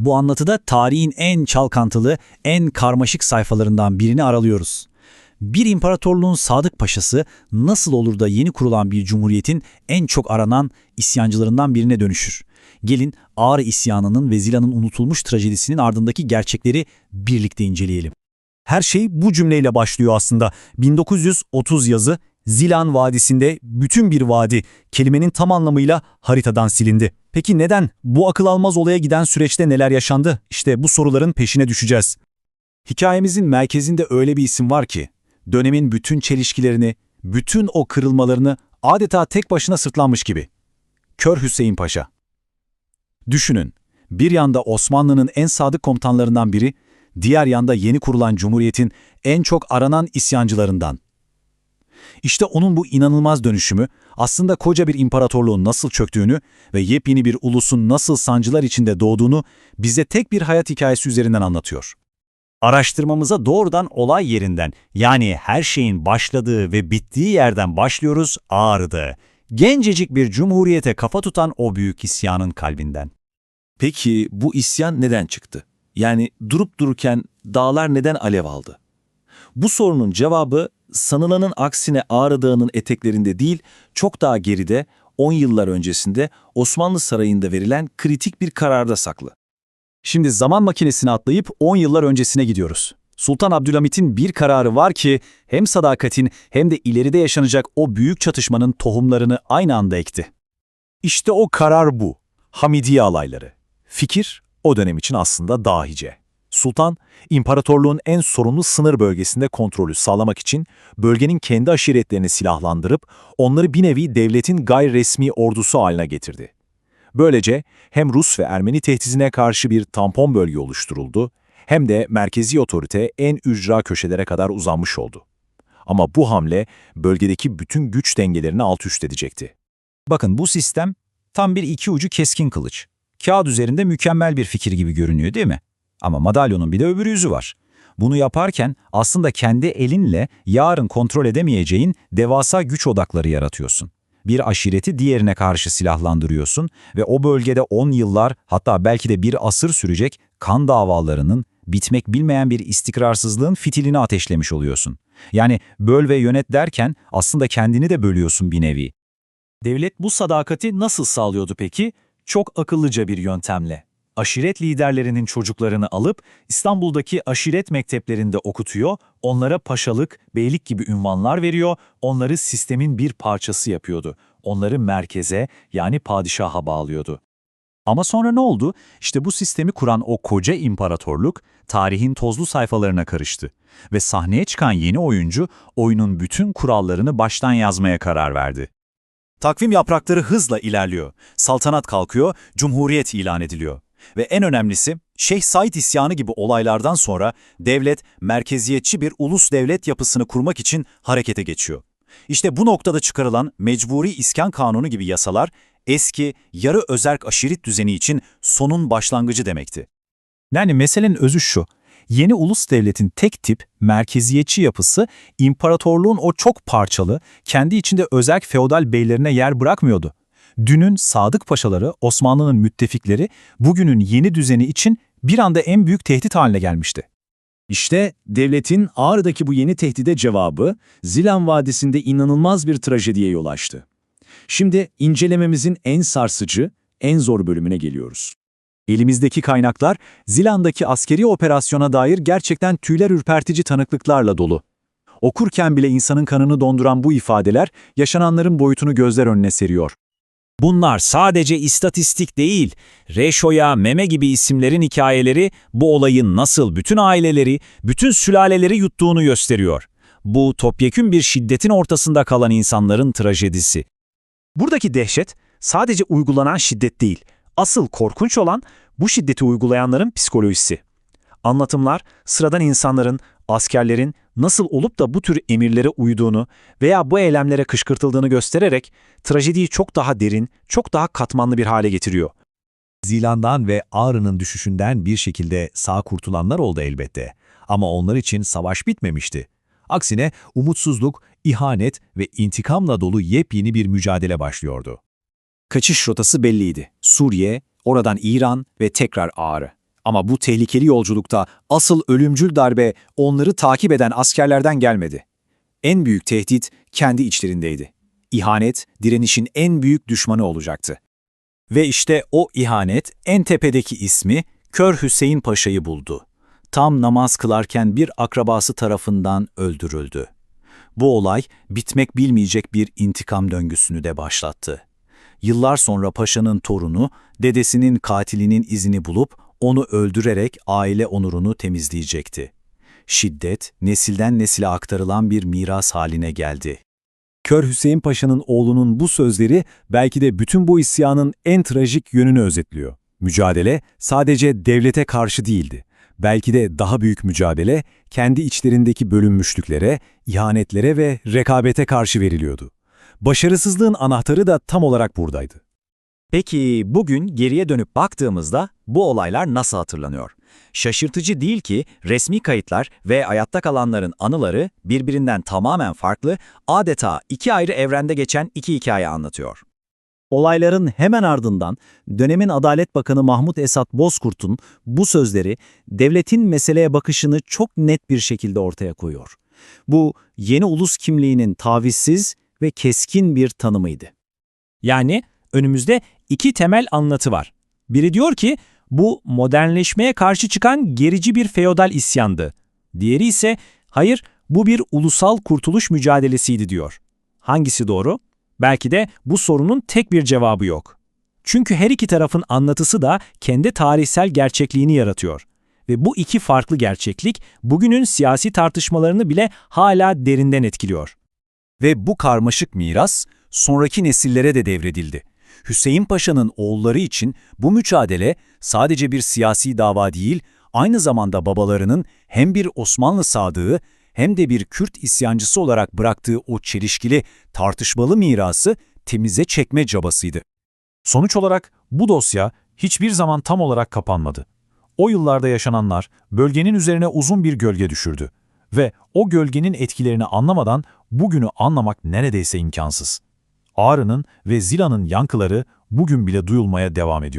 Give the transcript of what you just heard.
Bu anlatıda tarihin en çalkantılı, en karmaşık sayfalarından birini aralıyoruz. Bir imparatorluğun sadık paşası nasıl olur da yeni kurulan bir cumhuriyetin en çok aranan isyancılarından birine dönüşür? Gelin Ağrı isyanının ve Zila'nın unutulmuş trajedisinin ardındaki gerçekleri birlikte inceleyelim. Her şey bu cümleyle başlıyor aslında. 1930 yazı Zilan Vadisi'nde bütün bir vadi kelimenin tam anlamıyla haritadan silindi. Peki neden? Bu akıl almaz olaya giden süreçte neler yaşandı? İşte bu soruların peşine düşeceğiz. Hikayemizin merkezinde öyle bir isim var ki, dönemin bütün çelişkilerini, bütün o kırılmalarını adeta tek başına sırtlanmış gibi. Kör Hüseyin Paşa. Düşünün, bir yanda Osmanlı'nın en sadık komutanlarından biri, diğer yanda yeni kurulan Cumhuriyet'in en çok aranan isyancılarından. İşte onun bu inanılmaz dönüşümü aslında koca bir imparatorluğun nasıl çöktüğünü ve yepyeni bir ulusun nasıl sancılar içinde doğduğunu bize tek bir hayat hikayesi üzerinden anlatıyor. Araştırmamıza doğrudan olay yerinden yani her şeyin başladığı ve bittiği yerden başlıyoruz Ağrı'da. Gencecik bir cumhuriyete kafa tutan o büyük isyanın kalbinden. Peki bu isyan neden çıktı? Yani durup dururken dağlar neden alev aldı? Bu sorunun cevabı sanılanın aksine Ağrı Dağı'nın eteklerinde değil, çok daha geride 10 yıllar öncesinde Osmanlı Sarayı'nda verilen kritik bir kararda saklı. Şimdi zaman makinesine atlayıp 10 yıllar öncesine gidiyoruz. Sultan Abdülhamit'in bir kararı var ki hem sadakatin hem de ileride yaşanacak o büyük çatışmanın tohumlarını aynı anda ekti. İşte o karar bu. Hamidiye alayları. Fikir o dönem için aslında dahice. Sultan, imparatorluğun en sorunlu sınır bölgesinde kontrolü sağlamak için bölgenin kendi aşiretlerini silahlandırıp onları bir nevi devletin gayri resmi ordusu haline getirdi. Böylece hem Rus ve Ermeni tehdidine karşı bir tampon bölge oluşturuldu hem de merkezi otorite en ücra köşelere kadar uzanmış oldu. Ama bu hamle bölgedeki bütün güç dengelerini alt üst edecekti. Bakın bu sistem tam bir iki ucu keskin kılıç. Kağıt üzerinde mükemmel bir fikir gibi görünüyor değil mi? Ama madalyonun bir de öbür yüzü var. Bunu yaparken aslında kendi elinle yarın kontrol edemeyeceğin devasa güç odakları yaratıyorsun. Bir aşireti diğerine karşı silahlandırıyorsun ve o bölgede 10 yıllar hatta belki de bir asır sürecek kan davalarının, bitmek bilmeyen bir istikrarsızlığın fitilini ateşlemiş oluyorsun. Yani böl ve yönet derken aslında kendini de bölüyorsun bir nevi. Devlet bu sadakati nasıl sağlıyordu peki? Çok akıllıca bir yöntemle. Aşiret liderlerinin çocuklarını alıp İstanbul'daki aşiret mekteplerinde okutuyor, onlara paşalık, beylik gibi ünvanlar veriyor, onları sistemin bir parçası yapıyordu. Onları merkeze yani padişaha bağlıyordu. Ama sonra ne oldu? İşte bu sistemi kuran o koca imparatorluk tarihin tozlu sayfalarına karıştı. Ve sahneye çıkan yeni oyuncu oyunun bütün kurallarını baştan yazmaya karar verdi. Takvim yaprakları hızla ilerliyor. Saltanat kalkıyor, cumhuriyet ilan ediliyor. Ve en önemlisi, Şeyh Said isyanı gibi olaylardan sonra devlet merkeziyetçi bir ulus devlet yapısını kurmak için harekete geçiyor. İşte bu noktada çıkarılan Mecburi İskan Kanunu gibi yasalar eski, yarı özerk aşiret düzeni için sonun başlangıcı demekti. Yani meselenin özü şu, yeni ulus devletin tek tip, merkeziyetçi yapısı imparatorluğun o çok parçalı, kendi içinde özerk feodal beylerine yer bırakmıyordu. Dünün sadık paşaları, Osmanlı'nın müttefikleri, bugünün yeni düzeni için bir anda en büyük tehdit haline gelmişti. İşte devletin Ağrı'daki bu yeni tehdide cevabı Zilan Vadisi'nde inanılmaz bir trajediye yol açtı. Şimdi incelememizin en sarsıcı, en zor bölümüne geliyoruz. Elimizdeki kaynaklar Zilan'daki askeri operasyona dair gerçekten tüyler ürpertici tanıklıklarla dolu. Okurken bile insanın kanını donduran bu ifadeler yaşananların boyutunu gözler önüne seriyor. Bunlar sadece istatistik değil, Reşo'ya, Meme gibi isimlerin hikayeleri bu olayın nasıl bütün aileleri, bütün sülaleleri yuttuğunu gösteriyor. Bu topyekün bir şiddetin ortasında kalan insanların trajedisi. Buradaki dehşet sadece uygulanan şiddet değil, asıl korkunç olan bu şiddeti uygulayanların psikolojisi. Anlatımlar sıradan insanların, askerlerin nasıl olup da bu tür emirlere uyduğunu veya bu eylemlere kışkırtıldığını göstererek trajediyi çok daha derin, çok daha katmanlı bir hale getiriyor. Zilan'dan ve Ağrı'nın düşüşünden bir şekilde sağ kurtulanlar oldu elbette. Ama onlar için savaş bitmemişti. Aksine umutsuzluk, ihanet ve intikamla dolu yepyeni bir mücadele başlıyordu. Kaçış rotası belliydi. Suriye, oradan İran ve tekrar Ağrı. Ama bu tehlikeli yolculukta asıl ölümcül darbe onları takip eden askerlerden gelmedi. En büyük tehdit kendi içlerindeydi. İhanet, direnişin en büyük düşmanı olacaktı. Ve işte o ihanet en tepedeki ismi Kör Hüseyin Paşa'yı buldu. Tam namaz kılarken bir akrabası tarafından öldürüldü. Bu olay bitmek bilmeyecek bir intikam döngüsünü de başlattı. Yıllar sonra paşanın torunu, dedesinin katilinin izini bulup onu öldürerek aile onurunu temizleyecekti. Şiddet, nesilden nesile aktarılan bir miras haline geldi. Kör Hüseyin Paşa'nın oğlunun bu sözleri belki de bütün bu isyanın en trajik yönünü özetliyor. Mücadele sadece devlete karşı değildi. Belki de daha büyük mücadele kendi içlerindeki bölünmüşlüklere, ihanetlere ve rekabete karşı veriliyordu. Başarısızlığın anahtarı da tam olarak buradaydı. Peki bugün geriye dönüp baktığımızda bu olaylar nasıl hatırlanıyor? Şaşırtıcı değil ki resmi kayıtlar ve hayatta kalanların anıları birbirinden tamamen farklı, adeta iki ayrı evrende geçen iki hikaye anlatıyor. Olayların hemen ardından dönemin Adalet Bakanı Mahmut Esat Bozkurt'un bu sözleri devletin meseleye bakışını çok net bir şekilde ortaya koyuyor. Bu yeni ulus kimliğinin tavizsiz ve keskin bir tanımıydı. Yani önümüzde iki temel anlatı var. Biri diyor ki bu modernleşmeye karşı çıkan gerici bir feodal isyandı. Diğeri ise hayır bu bir ulusal kurtuluş mücadelesiydi diyor. Hangisi doğru? Belki de bu sorunun tek bir cevabı yok. Çünkü her iki tarafın anlatısı da kendi tarihsel gerçekliğini yaratıyor. Ve bu iki farklı gerçeklik bugünün siyasi tartışmalarını bile hala derinden etkiliyor. Ve bu karmaşık miras sonraki nesillere de devredildi. Hüseyin Paşa'nın oğulları için bu mücadele sadece bir siyasi dava değil, aynı zamanda babalarının hem bir Osmanlı sadığı hem de bir Kürt isyancısı olarak bıraktığı o çelişkili, tartışmalı mirası temize çekme cabasıydı. Sonuç olarak bu dosya hiçbir zaman tam olarak kapanmadı. O yıllarda yaşananlar bölgenin üzerine uzun bir gölge düşürdü ve o gölgenin etkilerini anlamadan bugünü anlamak neredeyse imkansız. Ağrı'nın ve Zila'nın yankıları bugün bile duyulmaya devam ediyor.